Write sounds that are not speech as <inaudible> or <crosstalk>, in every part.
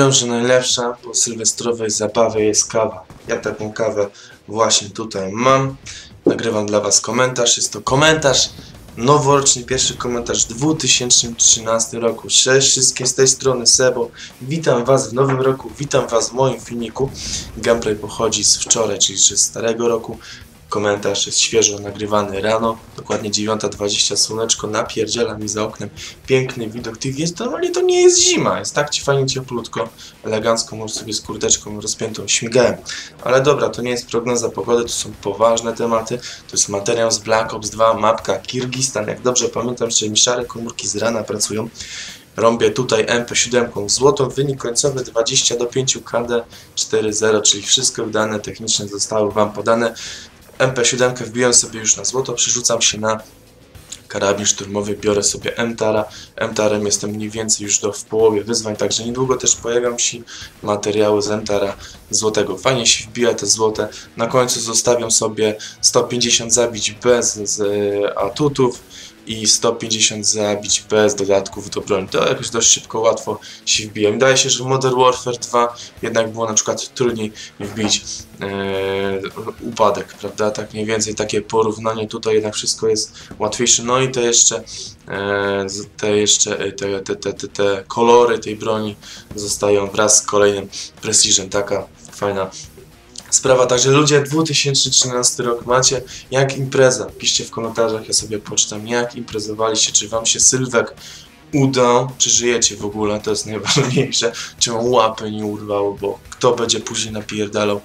Mówią, że najlepsza po sylwestrowej zabawie jest kawa. Ja taką kawę właśnie tutaj mam. Nagrywam dla Was komentarz. Jest to komentarz noworoczny, pierwszy komentarz w 2013 roku. Cześć wszystkim z tej strony Sebo. Witam Was w nowym roku, witam Was w moim filmiku. Gameplay pochodzi z wczoraj, czyli z starego roku. Komentarz jest świeżo nagrywany rano, dokładnie 9.20, słoneczko napierdziela mi za oknem, piękny widok tych jest, normalnie to nie jest zima, jest tak ci fajnie cieplutko, elegancko, może sobie z kurteczką rozpiętą śmigałem. Ale dobra, to nie jest prognoza pogody, to są poważne tematy, to jest materiał z Black Ops 2, mapka Kirgistan, jak dobrze pamiętam, jeszcze mi szare komórki z rana pracują. Rąbię tutaj MP7 złotą, wynik końcowy 20 do 5 KD 4.0, czyli wszystkie dane techniczne zostały Wam podane. MP7 wbijam sobie już na złoto, przerzucam się na karabin szturmowy, biorę sobie MTARa. MTARem jestem mniej więcej już do w połowie wyzwań, także niedługo też pojawią się materiały z MTARa złotego. Fajnie się wbija te złote. Na końcu zostawiam sobie 150 zabić bez z atutów i 150 zabić bez dodatków do broni. To jakoś dość szybko, łatwo się wbija. Wydaje się, że w Modern Warfare 2 jednak było na przykład trudniej wbić e, upadek, prawda? Tak mniej więcej takie porównanie tutaj jednak wszystko jest łatwiejsze. No i te jeszcze e, te jeszcze e, te, te, te, te, te kolory tej broni zostają wraz z kolejnym prestiżem. Taka fajna sprawa. Także ludzie, 2013 rok macie jak impreza? Piszcie w komentarzach, ja sobie poczytam jak imprezowaliście, czy wam się Sylwek udał, czy żyjecie w ogóle, to jest najważniejsze, czy wam łapy nie urwało, bo kto będzie później napierdalał e,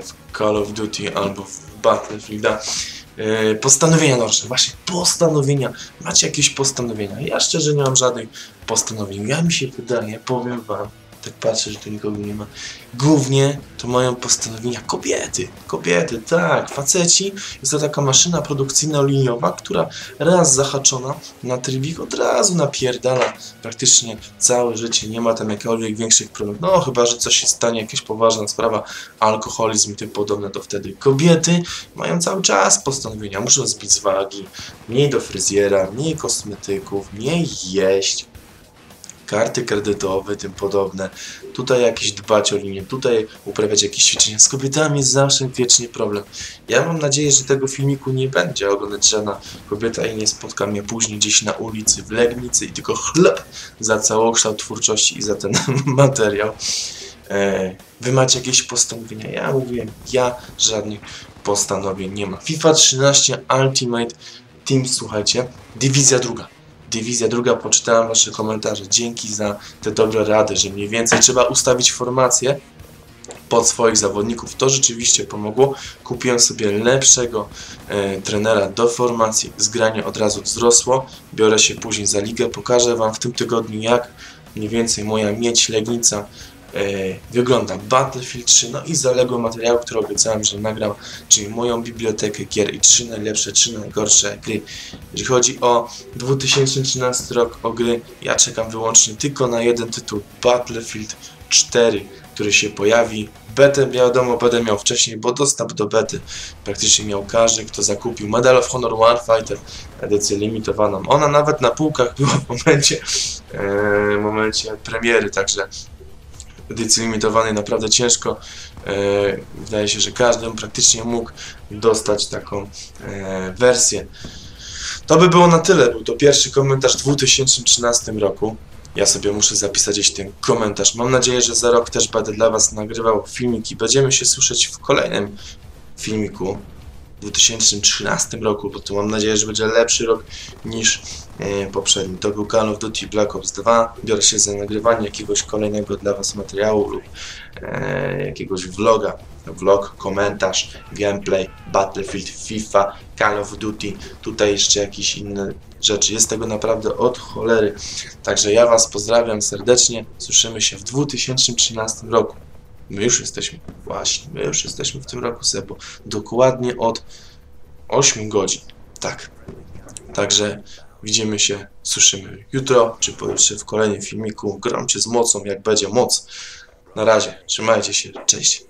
w Call of Duty albo w Battlefielda. E, postanowienia noczne, właśnie postanowienia. Macie jakieś postanowienia? Ja szczerze nie mam żadnych postanowień. Ja mi się wydaje, powiem wam, tak patrzę, że tu nikogo nie ma. Głównie to mają postanowienia kobiety. Kobiety, tak. Faceci jest to taka maszyna produkcyjna liniowa, która raz zahaczona na trybik od razu napierdala praktycznie całe życie. Nie ma tam jakichkolwiek większych problemów. No chyba, że coś się stanie, jakaś poważna sprawa, alkoholizm i tym podobne, to wtedy kobiety mają cały czas postanowienia. Muszą zbić z wagi, mniej do fryzjera, mniej kosmetyków, mniej jeść, karty kredytowe, tym podobne. Tutaj jakieś dbać o linię, tutaj uprawiać jakieś ćwiczenia. Z kobietami jest zawsze wiecznie problem. Ja mam nadzieję, że tego filmiku nie będzie oglądać żadna kobieta i nie spotka mnie później gdzieś na ulicy w Legnicy i tylko chleb za całokształt twórczości i za ten <laughs> materiał. E, wy macie jakieś postanowienia? Ja mówiłem, ja żadnych postanowień nie ma. FIFA 13 Ultimate Team, słuchajcie, dywizja druga Dywizja druga, poczytałem Wasze komentarze. Dzięki za te dobre rady, że mniej więcej trzeba ustawić formację pod swoich zawodników. To rzeczywiście pomogło. Kupiłem sobie lepszego e, trenera do formacji. Zgranie od razu wzrosło. Biorę się później za ligę. Pokażę Wam w tym tygodniu, jak mniej więcej moja mieć Legnica wygląda Battlefield 3, no i zaległe materiały, które obiecałem, że nagram, czyli moją bibliotekę gier i trzy najlepsze, trzy najgorsze gry. Jeżeli chodzi o 2013 rok, o gry, ja czekam wyłącznie tylko na jeden tytuł, Battlefield 4, który się pojawi. Betę, wiadomo, będę miał wcześniej, bo dostęp do bety praktycznie miał każdy, kto zakupił Medal of Honor Warfighter, edycję limitowaną. Ona nawet na półkach była w momencie, e, momencie premiery, także edycji limitowanej naprawdę ciężko. E, wydaje się, że każdy praktycznie mógł dostać taką e, wersję. To by było na tyle. Był to pierwszy komentarz w 2013 roku. Ja sobie muszę zapisać gdzieś ten komentarz. Mam nadzieję, że za rok też będę dla Was nagrywał filmiki. Będziemy się słyszeć w kolejnym filmiku. 2013 roku, bo to mam nadzieję, że będzie lepszy rok niż e, poprzedni. To był Call of Duty Black Ops 2. Biorę się za nagrywanie jakiegoś kolejnego dla Was materiału lub e, jakiegoś vloga. Vlog, komentarz, gameplay, Battlefield, FIFA, Call of Duty. Tutaj jeszcze jakieś inne rzeczy. Jest tego naprawdę od cholery. Także ja Was pozdrawiam serdecznie. Słyszymy się w 2013 roku. My już jesteśmy, właśnie, my już jesteśmy w tym roku Sebo. Dokładnie od 8 godzin. Tak. Także widzimy się, słyszymy jutro, czy pojutrze w kolejnym filmiku. Gram cię z mocą, jak będzie moc. Na razie, trzymajcie się, cześć.